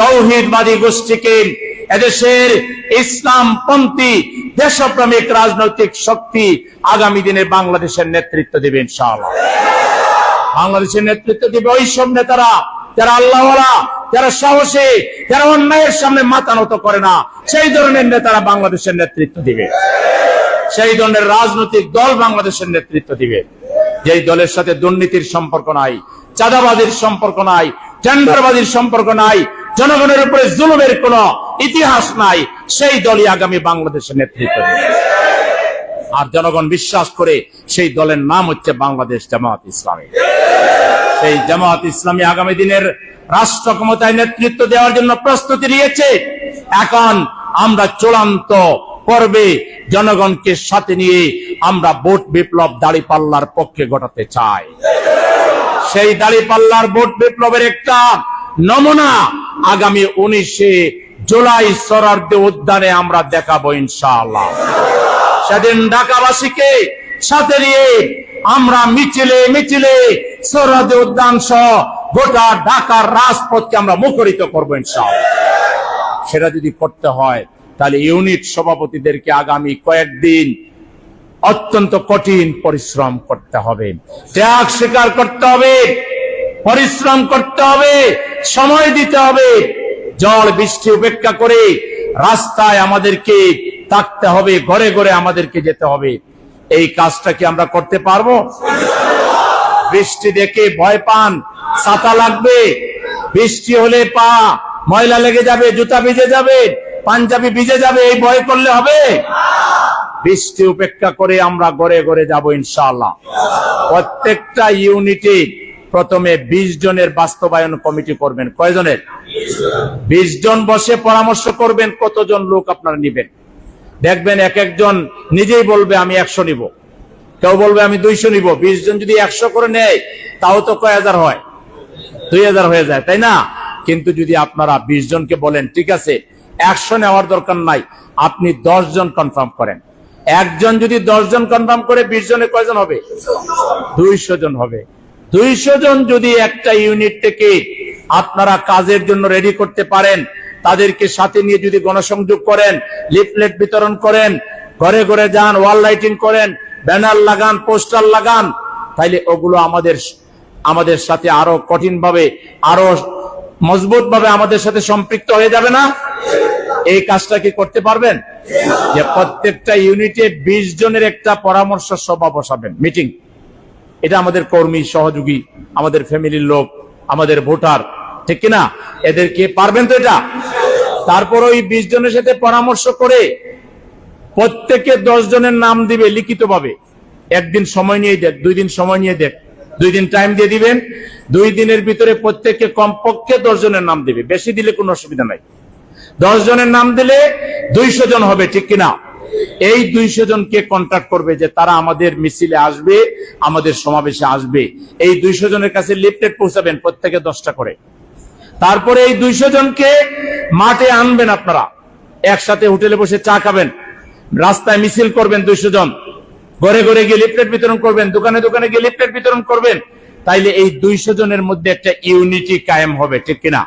তৌহিদবাদী গোষ্ঠীকে এদেশের ইসলামপন্থী দেশপ্রেমিক রাজনৈতিক শক্তি আগামী দিনে বাংলাদেশের নেতৃত্ব দেবে ইনশাআল্লাহ। বাংলাদেশের নেতৃত্ব দিবে ওই সব নেতারা যারা আল্লাহওয়ালা, যারা সাহসী, যারা অন্যায়ের সামনে মাথা নত করে না, সেই ধরনের নেতারা বাংলাদেশের নেতৃত্ব দিবে। সেই ধরনের রাজনৈতিক দল বাংলাদেশের নেতৃত্ব দিবে। যেই দলের সাথে দুর্নীতির সম্পর্ক নাই চাঁদাবাদীর সম্পর্ক নাই টেন্ডারবাদীর সম্পর্ক নাই জনগণের উপরে জুলুমের কোন ইতিহাস নাই, সেই দলই আগামী বাংলাদেশের নেতৃত্ব আর জনগণ বিশ্বাস করে সেই দলের নাম হচ্ছে বাংলাদেশ জামাত ইসলামী। সেই জামাত ইসলামী আগামী দিনের রাষ্ট্র ক্ষমতায় নেতৃত্ব দেওয়ার জন্য প্রস্তুতি নিয়েছে। এখন আমরা চূড়ান্ত পর্বে জনগণকে সাথে নিয়ে আমরা ভোট বিপ্লব দাড়ি পাল্লার পক্ষে ঘটাতে চাই। সেই দাড়ি পাল্লার ভোট বিপ্লবের একটা নমুনা আগামী উনিশে জুলাই সরার্দে উদ্যানে আমরা দেখাবো ইনশাআল্লাহ। সেদিন ঢাকাবাসীকে সাথে নিয়ে আমরা মিছিলে মিছিলে সরহদে উদ্যান সহ গোটা ঢাকার রাজপথকে আমরা মুখরিত করব ইনশাআল্লাহ। সেটা যদি করতে হয়, তাহলে ইউনিট সভাপতিদেরকে আগামী কয়েকদিন অত্যন্ত কঠিন পরিশ্রম করতে হবে। ত্যাগ স্বীকার করতে হবে। পরিশ্রম করতে হবে, সময় দিতে হবে। জল বৃষ্টি উপেক্ষা করে রাস্তায় আমাদেরকে থাকতে হবে, ঘরে ঘরে আমাদেরকে যেতে হবে। এই কাজটা কি আমরা করতে পারব? বৃষ্টি দেখে ভয় পান, ছাতা লাগবে। বৃষ্টি হলে পা ময়লা লেগে যাবে, জুতা ভিজে যাবে, পাঞ্জাবি ভিজে যাবে, এই ভয় করলে হবে? বৃষ্টি উপেক্ষা করে আমরা গড়ে গড়ে যাব ইনশাআল্লাহ। প্রত্যেকটা ইউনিটে প্রথমে ২০ জনের বাস্তবায়ন কমিটি করবেন। কয়জনের? ২০ জন বসে পরামর্শ করবেন, কতজন লোক আপনারা নিবেন। দেখবেন এক একজন নিজেই বলবে, আমি একশো নিব। কেউ বলবে, আমি দুইশো নিব। বিশ জন যদি একশো করে নেয়, তাও তো কয় হাজার হয়? দুই হাজার হয়ে যায়, তাই না? কিন্তু যদি আপনারা বিশ জনকে বলেন, ঠিক আছে, একশো নেওয়ার দরকার নাই, আপনি দশ জন কনফার্ম করেন। একজন যদি দশ জন কনফার্ম করে, বিশ জনে কয়জন হবে? দুইশো জন হবে। দুইশো জন যদি একটা ইউনিট থেকে আপনারা কাজের জন্য রেডি করতে পারেন, তাদেরকে সাথে নিয়ে যদি গণসংযোগ করেন, লিফলেট বিতরণ করেন, ঘরে ঘরে যান, ওয়াল লাইটিং করেন, ব্যানার লাগান, পোস্টার লাগান, তাইলে ওগুলো আমাদের আমাদের সাথে আরও কঠিন ভাবে আরও মজবুত ভাবে আমাদের সাথে সম্পৃক্ত হয়ে যাবে না? এই কাজটা কি করতে পারবেন? যে প্রত্যেকটা ইউনিটে ২০ জনের একটা পরামর্শ সভা বসাবেন, মিটিং। এটা আমাদের কর্মী, সহযোগী, আমাদের ফ্যামিলির লোক, আমাদের ভোটার, ঠিক কিনা? এদেরকে পারবেন তো এটা? তারপর ওই বিশ জনের সাথে পরামর্শ করে প্রত্যেকে দশ জনের নাম দিবে লিখিত ভাবে একদিন সময় নিয়ে দেখ, দুই দিন সময় নিয়ে দেখ। দুই দিন টাইম দিয়ে দিবেন। দুই দিনের ভিতরে প্রত্যেককে কমপক্ষে দশ জনের নাম দিবে। বেশি দিলে কোনো অসুবিধা নাই। দশ জনের নাম দিলে দুইশো জন হবে, ঠিক কিনা? এই দুইশো জনকে কন্ট্যাক্ট করবে যে তারা আমাদের মিছিলে আসবে, আমাদের সমাবেশে আসবে। এই দুইশো জনের কাছে লিফলেট পৌঁছাবেন প্রত্যেকে দশটা করে। তারপরে এই দুইশো জনকে মাঠে আনবেন আপনারা। একসাথে হোটেলে বসে চা খাবেন। রাস্তায় মিছিল করবেন দুইশো জন। ঘরে ঘরে গিয়ে লিফলেট বিতরণ করবেন, দোকানে দোকানে গিয়ে লিফলেট বিতরণ করবেন। তাইলে এই দুইশো জনের মধ্যে একটা ইউনিটি কায়েম হবে, ঠিক কিনা?